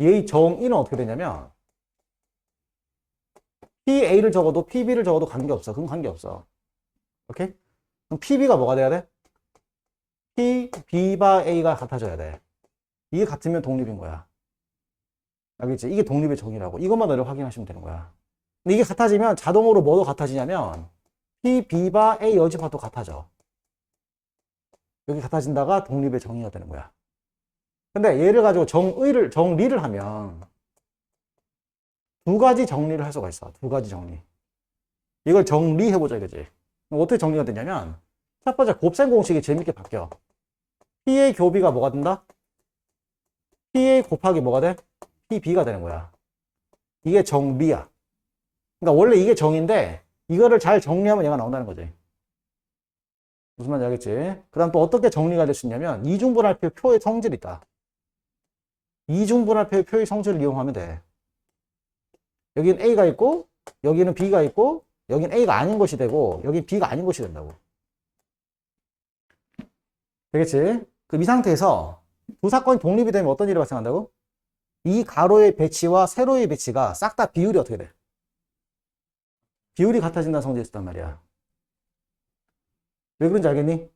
얘의 정의는 어떻게 되냐면 PA를 적어도 PB를 적어도 관계없어. 그건 관계없어. 오케이? 그럼 PB가 뭐가 돼야 돼? PB바 A가 같아져야 돼. 이게 같으면 독립인 거야. 알겠지? 이게 독립의 정의라고. 이것만 너를 확인하시면 되는 거야. 근데 이게 같아지면 자동으로 뭐도 같아지냐면 PB바 A 여집합도 같아져. 여기 같아진다가 독립의 정의가 되는 거야. 근데 얘를 가지고 정의를, 정리를 하면 두 가지 정리를 할 수가 있어. 두 가지 정리. 이걸 정리해보자 이거지. 어떻게 정리가 되냐면 첫 번째 곱셈 공식이 재밌게 바뀌어. P의 교비가 뭐가 된다? PA 곱하기 뭐가 돼? PB가 되는 거야. 이게 정비야. 그러니까 원래 이게 정인데 이거를 잘 정리하면 얘가 나온다는 거지. 무슨 말인지 알겠지? 그 다음 또 어떻게 정리가 될 수 있냐면 이중분할표 표의 성질이 있다. 이중분할표의 표의 성질을 이용하면 돼. 여기는 A가 있고 여기는 B가 있고 여기는 A가 아닌 것이 되고 여기 B가 아닌 것이 된다고. 되겠지? 그럼 이 상태에서 두 사건이 독립이 되면 어떤 일이 발생한다고? 이 가로의 배치와 세로의 배치가 싹 다 비율이 어떻게 돼? 비율이 같아진다는 성질이 있었단 말이야. 왜 그런지 알겠니?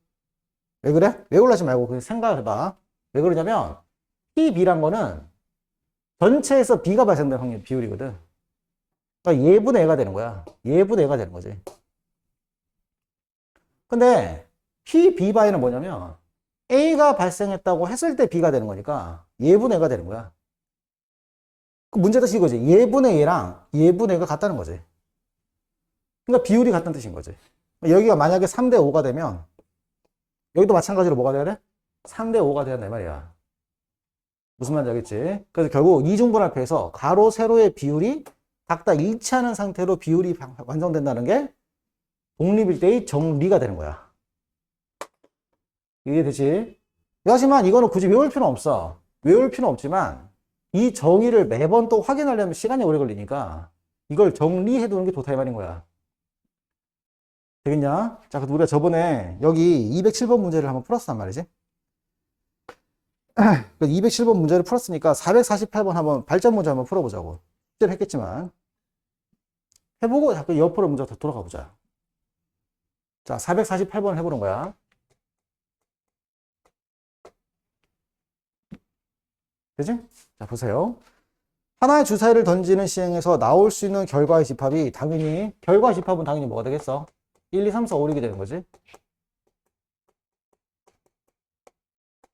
왜 그래? 왜 올라지 말고 그냥 생각해봐. 왜 그러냐면 PB란 거는 전체에서 B가 발생되는 확률 비율이거든. 그러니까 예분의 애가 되는 거야. 예분의 애가 되는 거지. 근데 PB 바에는 뭐냐면 A가 발생했다고 했을 때 B가 되는 거니까 예분의 애가 되는 거야. 그 문제도 이거지. 예분의 애랑 예분의 애가 같다는 거지. 그러니까 비율이 같다는 뜻인 거지. 여기가 만약에 3대 5가 되면 여기도 마찬가지로 뭐가 돼야 돼? 3대 5가 돼야 돼 말이야. 무슨 말인지 알겠지? 그래서 결국 이중분할표에서 가로, 세로의 비율이 각각 일치하는 상태로 비율이 완성된다는 게 독립일 때의 정리가 되는 거야. 이게 되지? 하지만 이거는 굳이 외울 필요는 없어. 외울 필요는 없지만 이 정의를 매번 또 확인하려면 시간이 오래 걸리니까 이걸 정리해 두는 게 좋다 이 말인 거야. 되겠냐? 자, 그럼 우리가 저번에 여기 207번 문제를 한번 풀었단 말이지. 207번 문제를 풀었으니까 448번 한번 발전 문제 한번 풀어보자고. 실제로 했겠지만. 해보고 자꾸 옆으로 문제 더 돌아가 보자. 자, 448번 해보는 거야. 되지? 자, 보세요. 하나의 주사위를 던지는 시행에서 나올 수 있는 결과의 집합이 당연히, 결과 집합은 당연히 뭐가 되겠어? 1, 2, 3, 4, 5, 6이 되는 거지.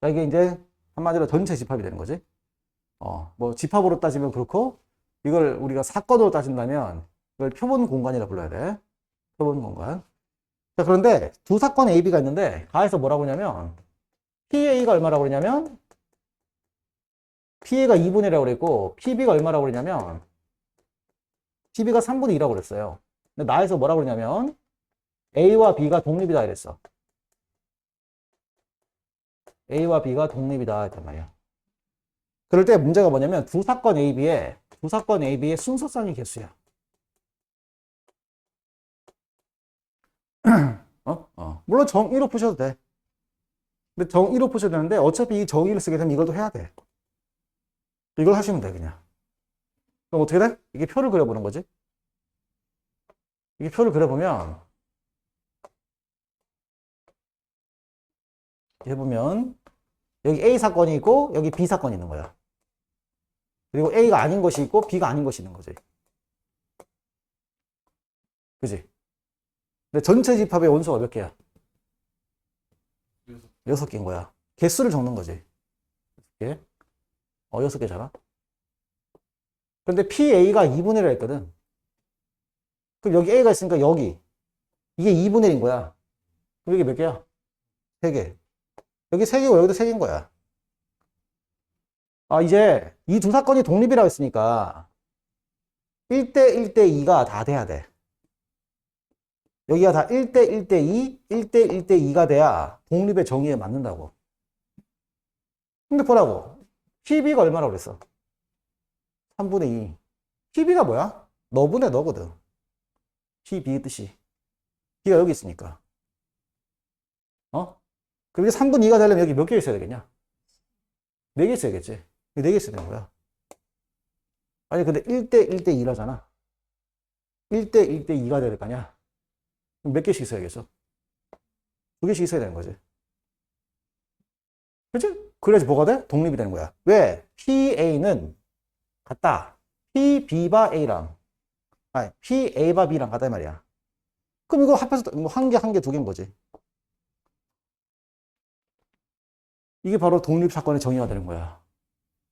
자, 이게 이제 한마디로 전체 집합이 되는 거지. 어, 뭐 집합으로 따지면 그렇고, 이걸 우리가 사건으로 따진다면, 이걸 표본 공간이라 불러야 돼. 표본 공간. 자, 그런데 두 사건 A, B가 있는데, 가에서 뭐라고 그러냐면, PA가 얼마라고 그러냐면, PA가 2분의 1이라고 그랬고, PB가 얼마라고 그러냐면, PB가 3분의 2라고 그랬어요. 근데 나에서 뭐라고 그러냐면, A와 B가 독립이다 이랬어. A와 B가 독립이다 했단 말이야. 그럴 때 문제가 뭐냐면 두 사건 A, B의 두 사건 A, B의 순서상의 개수야. 어? 어. 물론 정의로 푸셔도 돼. 근데 정의로 푸셔도 되는데 어차피 이 정의를 쓰게 되면 이것도 해야 돼. 이걸 하시면 돼 그냥. 그럼 어떻게 돼? 이게 표를 그려보는 거지. 이게 표를 그려보면 해보면 여기 A 사건이 있고 여기 B 사건이 있는 거야. 그리고 A가 아닌 것이 있고 B가 아닌 것이 있는 거지. 그지? 근데 전체 집합의 원소가 몇 개야? 여섯 개인 거야. 개수를 적는 거지. 개. 어, 여섯 개잖아. 근데 PA가 2분의 1을 했거든. 그럼 여기 A가 있으니까 여기. 이게 2분의 1인 거야. 그럼 이게 몇 개야? 3개. 여기 3개고 여기도 3개인 거야. 아, 이제 이 두 사건이 독립이라고 했으니까 1대 1대 2가 다 돼야 돼. 여기가 다 1대 1대 2, 1대 1대 2가 돼야 독립의 정의에 맞는다고. 근데 보라고. PB가 얼마라고 그랬어? 3분의 2. PB가 뭐야? 너분의 너거든. PB 뜻이. B가 여기 있으니까. 어? 그럼 이게 3분 2가 되려면 여기 몇 개 있어야 되겠냐? 4개 있어야겠지. 4개 있어야 되는 거야. 아니, 근데 1대 1대 2라잖아. 1대 1대 2가 될 거 아니야? 몇 개씩 있어야겠어? 두 개씩 있어야 되는 거지. 그치? 그래야지 뭐가 돼? 독립이 되는 거야. 왜? PA는 같다. PB바 A랑, 아니, PA바 B랑 같다 이 말이야. 그럼 이거 합해서 뭐 한 개, 한 개, 두 개인 거지. 이게 바로 독립 사건의 정의가 되는 거야.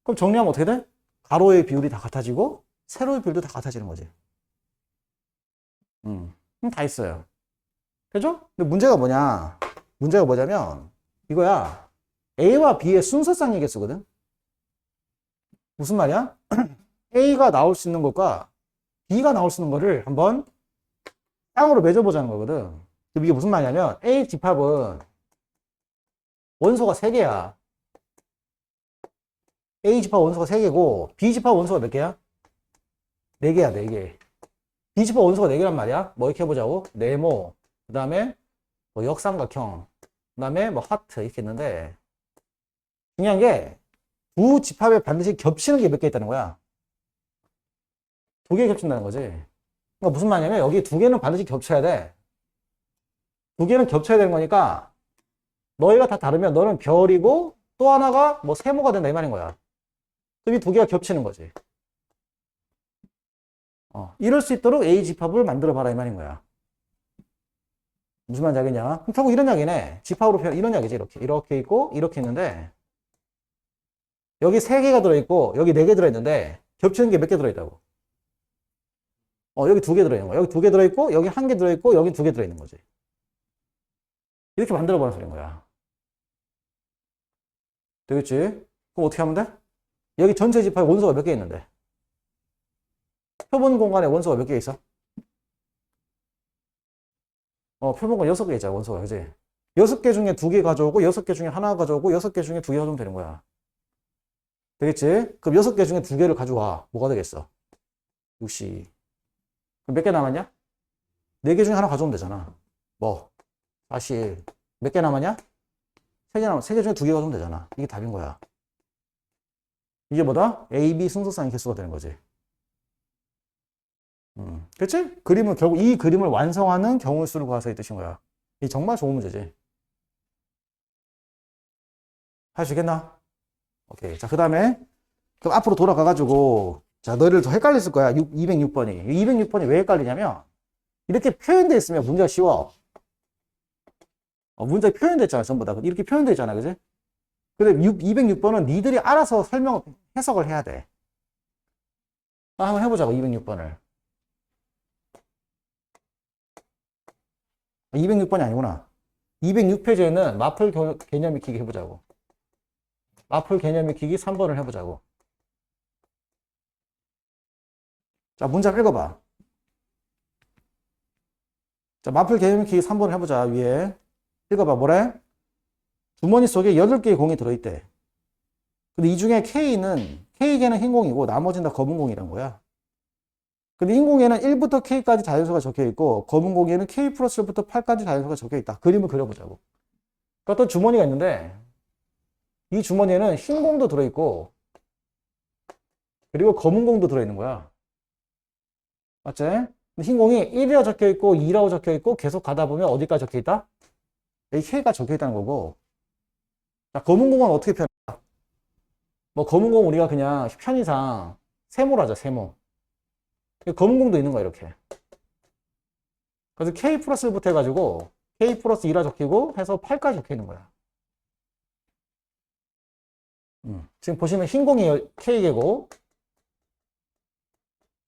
그럼 정리하면 어떻게 돼? 가로의 비율이 다 같아지고 세로의 비율도 다 같아지는 거지. 음, 다 있어요. 그죠? 근데 문제가 뭐냐? 문제가 뭐냐면 이거야. A와 B의 순서상 얘기 쓰거든. 무슨 말이야? A가 나올 수 있는 것과 B가 나올 수 있는 거를 한번 쌍으로 맺어보자는 거거든. 이게 무슨 말이냐면 A 집합은 원소가 3개야. A 집합 원소가 3개고 B 집합 원소가 몇 개야? 4개야, 4개. B 집합 원소가 4개란 말이야. 뭐 이렇게 해보자고. 네모, 그 다음에 뭐 역삼각형, 그 다음에 뭐 하트 이렇게 있는데 중요한 게 두 집합에 반드시 겹치는 게 몇 개 있다는 거야. 두 개 겹친다는 거지. 그러니까 무슨 말이냐면 여기 두 개는 반드시 겹쳐야 돼. 두 개는 겹쳐야 되는 거니까 너희가 다 다르면 너는 별이고 또 하나가 뭐 세모가 된다 이 말인 거야. 그럼 이 두 개가 겹치는 거지. 어, 이럴 수 있도록 A 집합을 만들어 봐라 이 말인 거야. 무슨 말인지 알겠냐? 그럼 결국 이런 이야기네. 집합으로 표현, 이런 이야기지, 이렇게. 이렇게 있고, 이렇게 있는데, 여기 세 개가 들어 있고, 여기 네 개 들어 있는데, 겹치는 게 몇 개 들어 있다고? 어, 여기 두 개 들어 있는 거야. 여기 두 개 들어 있고, 여기 한 개 들어 있고, 여기 두 개 들어 있는 거지. 이렇게 만들어 보는 소리인 거야. 되겠지? 그럼 어떻게 하면 돼? 여기 전체 집합에 원소가 몇 개 있는데? 표본 공간에 원소가 몇 개 있어? 어, 표본권 여섯 개 있잖아, 원소가. 그지? 여섯 개 중에 두개 가져오고, 여섯 개 중에 하나 가져오고, 여섯 개 중에 두개 가져오면 되는 거야. 되겠지? 그럼 여섯 개 중에 두 개를 가져와. 뭐가 되겠어? 60. 그럼 몇 개 남았냐? 네개 중에 하나 가져오면 되잖아. 뭐? 41. 몇개 남았냐? 세 개 남았, 세개 중에 두 개 가져오면 되잖아. 이게 답인 거야. 이게 뭐다? A, B 순서상의 개수가 되는 거지. 음, 그치? 그림은 결국 이 그림을 완성하는 경우 수를 구하세요 이 뜻인 거야. 이 정말 좋은 문제지. 할 수 있겠나? 오케이. 자, 그 다음에, 그럼 앞으로 돌아가가지고, 자, 너희들 더 헷갈렸을 거야. 206번이. 206번이 왜 헷갈리냐면, 이렇게 표현되어 있으면 문제가 쉬워. 어, 문제가 표현되어 있잖아, 전부 다. 이렇게 표현되어 있잖아, 그지? 근데 6, 206번은 니들이 알아서 설명, 해석을 해야 돼. 아, 한번 해보자고, 206번을. 206번이 아니구나. 206페이지에는 마플 겨- 개념 익히기 해보자고. 마플 개념 익히기 3번을 해보자고. 자, 문제 읽어봐. 자, 마플 개념 익히기 3번을 해보자, 위에. 읽어봐, 뭐래? 주머니 속에 8개의 공이 들어있대. 근데 이 중에 K는, K개는 흰 공이고, 나머지는 다 검은 공이란 거야. 근데 흰 공에는 1부터 K까지 자연수가 적혀 있고 검은 공에는 K 플러스 1부터 8까지 자연수가 적혀 있다. 그림을 그려보자고. 그러니까 또 주머니가 있는데 이 주머니에는 흰 공도 들어있고 그리고 검은 공도 들어있는 거야. 맞지? 흰 공이 1이라고 적혀 있고 2라고 적혀 있고 계속 가다 보면 어디까지 적혀 있다? 여기 K가 적혀 있다는 거고. 자, 검은 공은 어떻게 표현할까? 뭐 검은 공 우리가 그냥 편의상 세모라자 세모. 검은 공도 있는 거야, 이렇게. 그래서 K 플러스 1부터 해가지고, K 플러스 2라 적히고, 해서 8까지 적혀 있는 거야. 음, 지금 보시면 흰 공이 K개고,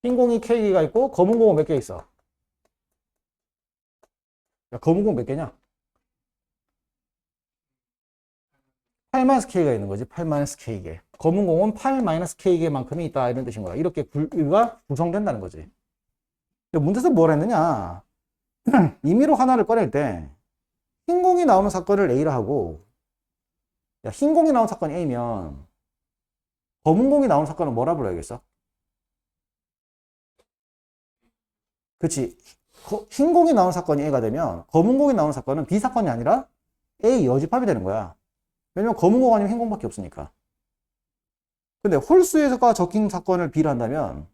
흰 공이 K개가 있고, 검은 공은 몇 개 있어? 야, 검은 공 몇 개냐? 8-K가 있는 거지, 8-K개. 검은 공은 8-K개만큼이 있다, 이런 뜻인 거야. 이렇게 분류가 구성된다는 거지. 문제에서 뭘 했느냐? 임의로 하나를 꺼낼 때, 흰 공이 나오는 사건을 A라 하고, 야, 흰 공이 나온 사건이 A면, 검은 공이 나오는 사건은 뭐라 불러야겠어? 그치. 거- 흰 공이 나온 사건이 A가 되면, 검은 공이 나오는 사건은 B 사건이 아니라 A 여집합이 되는 거야. 왜냐면 검은 공 아니면 흰 공밖에 없으니까. 근데 홀수에서가 적힌 사건을 B를 한다면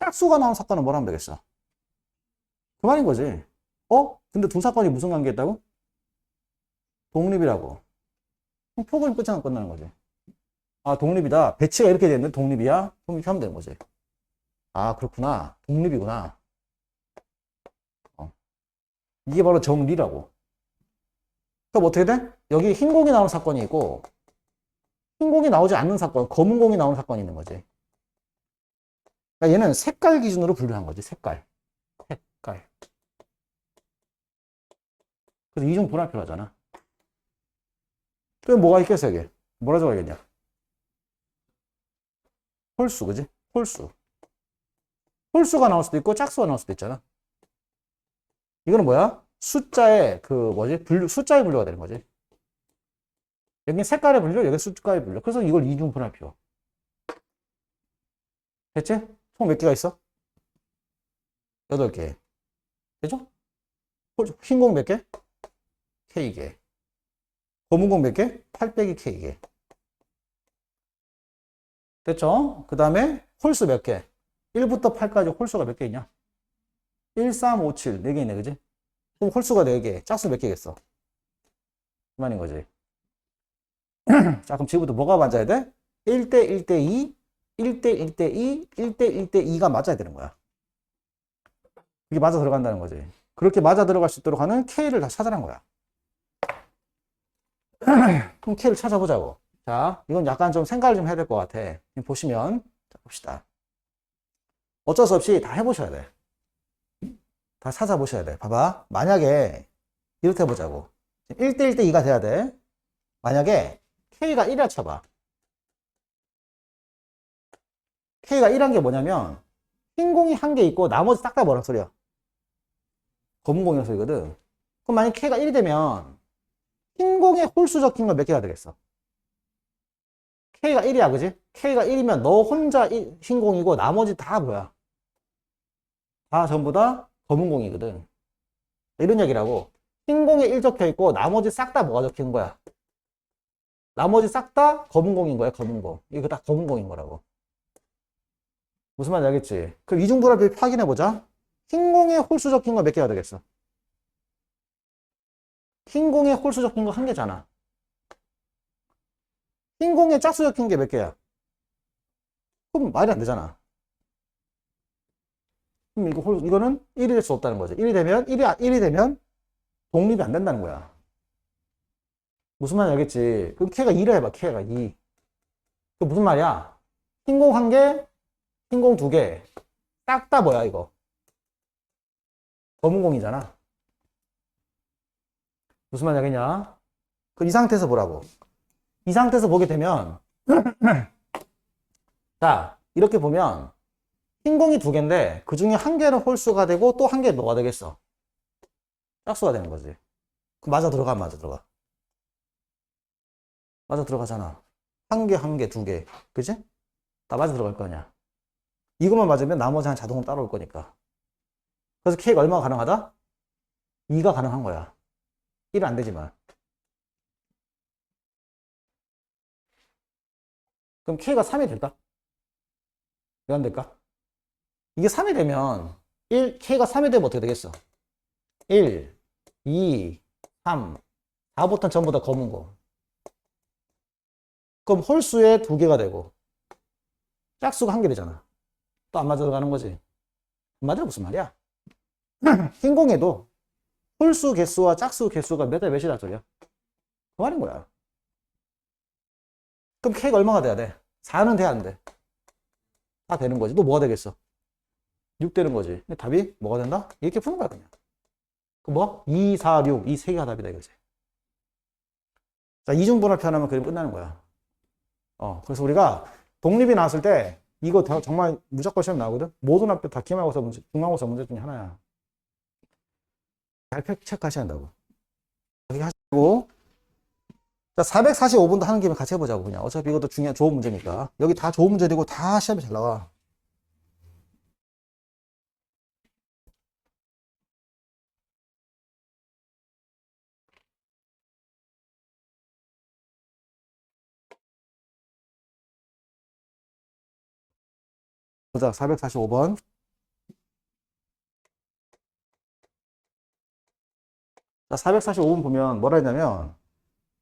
짝수가 나온 사건은 뭐라 하면 되겠어? 그 말인 거지. 어? 근데 두 사건이 무슨 관계 있다고? 독립이라고. 그럼 폭은 끝이나 끝나는 거지. 아, 독립이다. 배치가 이렇게 되는데 독립이야? 그럼 이렇게 하면 되는 거지. 아, 그렇구나. 독립이구나. 어. 이게 바로 정리라고. 그럼 어떻게 돼? 여기 흰 공이 나오는 사건이 있고, 흰 공이 나오지 않는 사건, 검은 공이 나오는 사건이 있는 거지. 그러니까 얘는 색깔 기준으로 분류한 거지, 색깔. 색깔. 그래서 이중 분할표를 하잖아. 그럼 뭐가 있겠어, 여기? 뭐라 적어야겠냐? 홀수, 그지? 홀수. 홀수가 나올 수도 있고, 짝수가 나올 수도 있잖아. 이거는 뭐야? 숫자의, 그, 뭐지? 분류, 숫자의 분류가 되는 거지. 여기 색깔의 분류, 여기 숫자의 분류. 그래서 이걸 이중 분할표. 됐지? 총 몇 개가 있어? 8개. 되죠? 흰공 몇 개? K개. 검은 공몇 개? 8 빼기 K개. 됐죠? 그 다음에 홀수 몇 개? 1부터 8까지 홀수가 몇 개 있냐? 1, 3, 5, 7. 4개 있네, 그지? 그럼 홀수가 4개. 짝수 몇 개겠어? 그만인 거지. 자, 그럼 지금부터 뭐가 맞아야 돼? 1대 1대 2, 1대 1대 2, 1대 1대 2가 맞아야 되는 거야. 이게 맞아 들어간다는 거지. 그렇게 맞아 들어갈 수 있도록 하는 K를 다 찾아낸 거야. 그럼 K를 찾아보자고. 자, 이건 약간 좀 생각을 좀 해야 될 것 같아. 보시면, 자, 봅시다. 어쩔 수 없이 다 해보셔야 돼. 다 찾아보셔야 돼. 봐봐. 만약에, 이렇게 해보자고. 1대 1대 2가 돼야 돼. 만약에 K가 1이라 쳐봐. K가 1한 게 뭐냐면, 흰 공이 한 개 있고, 나머지 싹 다 뭐란 소리야? 검은 공이란 소리거든. 그럼 만약 K가 1이 되면, 흰 공에 홀수 적힌 건 몇 개가 되겠어? K가 1이야, 그지? K가 1이면 너 혼자 흰 공이고, 나머지 다 뭐야? 다 전부 다 검은 공이거든. 이런 얘기라고. 흰 공에 1 적혀 있고, 나머지 싹 다 뭐가 적힌 거야? 나머지 싹 다 검은 공인 거야, 검은 공. 이거 다 검은 공인 거라고. 무슨 말인지 알겠지? 그럼 이중분할표 확인해 보자. 흰 공에 홀수 적힌 거 몇 개가 되겠어? 흰 공에 홀수 적힌 거 한 개잖아. 흰 공에 짝수 적힌 게 몇 개야? 그럼 말이 안 되잖아. 그럼 이거 홀, 이거는 1이 될 수 없다는 거지. 1이 되면, 1이, 1이 되면 독립이 안 된다는 거야. 무슨 말인지 알겠지? 그럼 K가 2를 해봐, K가 2. 그 무슨 말이야? 흰 공 한 개, 흰 공 두 개. 딱 다 뭐야, 이거? 검은 공이잖아. 무슨 말인지 알겠냐? 그이 상태에서 보라고. 이 상태에서 보게 되면, 자, 이렇게 보면, 흰 공이 두 개인데, 그 중에 한 개는 홀수가 되고, 또 한 개는 뭐가 되겠어? 짝수가 되는 거지. 그 맞아 들어가, 맞아 들어가. 맞아 들어가잖아. 한 개, 한 개, 두 개. 그지? 다 맞아 들어갈 거 아니야. 이것만 맞으면 나머지 한 자동으로 따라올 거니까. 그래서 K가 얼마가 가능하다? 2가 가능한 거야. 1은 안 되지만. 그럼 K가 3이 될까? 왜 안 될까? 이게 3이 되면 1, K가 3이 되면 어떻게 되겠어? 1, 2, 3, 4부터는 전부 다 검은 거. 그럼 홀수에 두 개가 되고 짝수가 한 개 되잖아. 또 안 맞아 들어가는 거지. 안 맞아 무슨 말이야? 흰 공에도 홀수 개수와 짝수 개수가 몇 대 몇이란 소리야? 그 말인 거야. 그럼 K가 얼마가 돼야 돼? 4는 돼야 안 돼? 다 되는 거지. 또 뭐가 되겠어? 6 되는 거지. 근데 답이 뭐가 된다? 이렇게 푸는 거야, 그냥. 그 뭐? 2, 4, 6. 이 세 개가 답이다, 이거지. 자, 이중분할표 하나면 그림 끝나는 거야. 어, 그래서 우리가 독립이 나왔을 때 이거 다 정말 무조건 시험 나오거든? 모든 학교 다 기말고사 문제, 중간고사 문제 중에 하나야. 잘 체크하셔야 한다고. 여기 하시고. 자, 445분도 하는 김에 같이 해보자고, 그냥. 어차피 이것도 중요한, 좋은 문제니까. 여기 다 좋은 문제이고 다 시험에 잘 나와. 보자, 445번. 자, 445번 보면 뭐라 했냐면,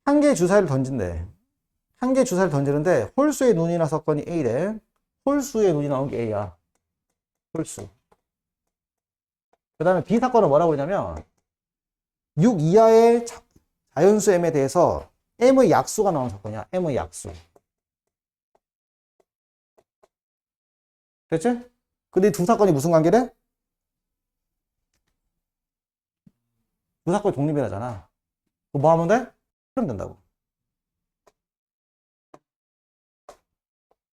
한 개의 주사위를 던진대. 한 개의 주사위를 던지는데, 홀수의 눈이나 사건이 A래. 홀수의 눈이 나온 게 A야. 홀수. 그 다음에 B 사건은 뭐라고 그러냐면, 6 이하의 자- 자연수 M에 대해서 M의 약수가 나온 사건이야. M의 약수. 됐지? 근데 이두 사건이 무슨 관계래? 두 사건이 독립이라잖아. 그럼 뭐 하면 돼? 풀면 된다고.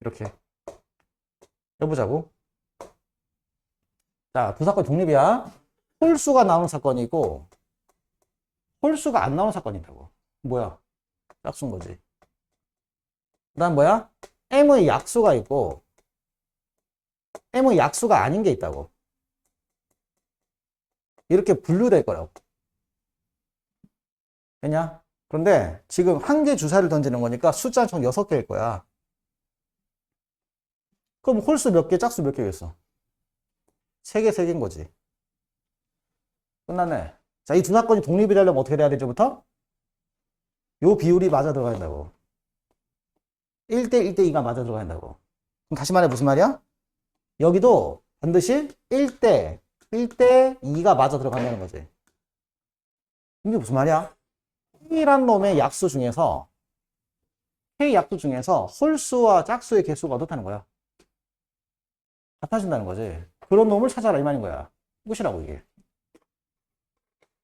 이렇게. 해보자고. 자, 두 사건 독립이야. 홀수가 나오는 사건이 있고, 홀수가 안 나오는 사건이 있다고. 뭐야? 짝수인 거지. 그 다음 뭐야? M의 약수가 있고, M의 약수가 아닌 게 있다고. 이렇게 분류될 거라고. 됐냐? 그런데 지금 한 개 주사를 던지는 거니까 숫자는 총 6개일 거야. 그럼 홀수 몇 개, 짝수 몇 개겠어? 3개, 3개인 거지. 끝났네. 자, 이 두 사건이 독립이 되려면 어떻게 돼야 되죠부터? 요 비율이 맞아 들어가야 된다고. 1대 1대 2가 맞아 들어가야 된다고. 그럼 다시 말해 무슨 말이야? 여기도 반드시 1대 1대 2가 맞아 들어간다는 거지. 이게 무슨 말이야? K란 놈의 약수 중에서 K 약수 중에서 홀수와 짝수의 개수가 어떻다는 거야? 같아진다는 거지. 그런 놈을 찾아라 이 말인 거야. 끝이라고 이게.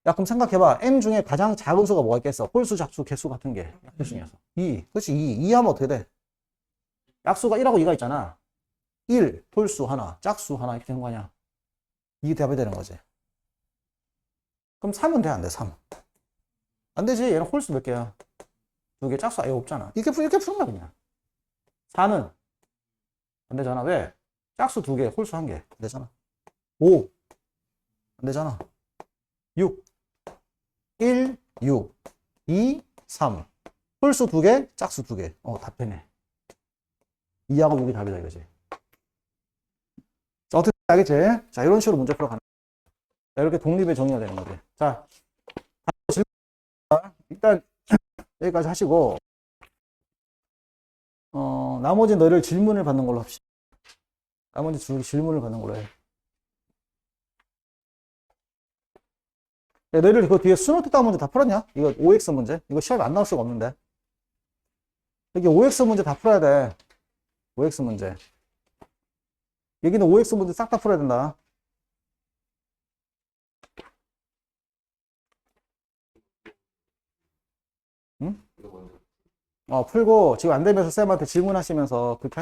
야 그럼 생각해봐. M 중에 가장 작은 수가 뭐가 있겠어? 홀수, 작수, 개수 같은 게 약수 중에서 2. 그렇지 2. 2 하면 어떻게 돼? 약수가 1하고 2가 있잖아. 1, 홀수 하나, 짝수 하나 이렇게 되는 거 아니야? 이게 답이 되는 거지. 그럼 3은 돼, 안 돼, 3. 안 되지. 얘는 홀수 몇 개야? 두 개, 짝수 아예 없잖아. 이렇게, 푸- 이렇게 푸는 거야, 그냥. 4는 안 되잖아. 왜? 짝수 두 개, 홀수 한 개. 안 되잖아. 5. 안 되잖아. 6. 1, 6. 2, 3. 홀수 두 개, 짝수 두 개. 어, 답변해. 2하고 6이 답이다, 이거지. 알겠지? 자, 이런 식으로 문제 풀어 가는 자, 이렇게 독립의 정의가 되는 거지. 자. 일단 여기까지 하시고, 어, 나머지 너희를 질문을 받는 걸로 합시다. 나머지 줄 질문을 받는 걸로 해. 야, 너희들 그 뒤에 수노트 따 문제 다 풀었냐? 이거 OX 문제? 이거 시험에 안 나올 수가 없는데. 여기 OX 문제 다 풀어야 돼. OX 문제. 여기는 OX 문제 싹 다 풀어야 된다. 응? 어, 풀고 지금 안 되면서 쌤한테 질문하시면서 그렇게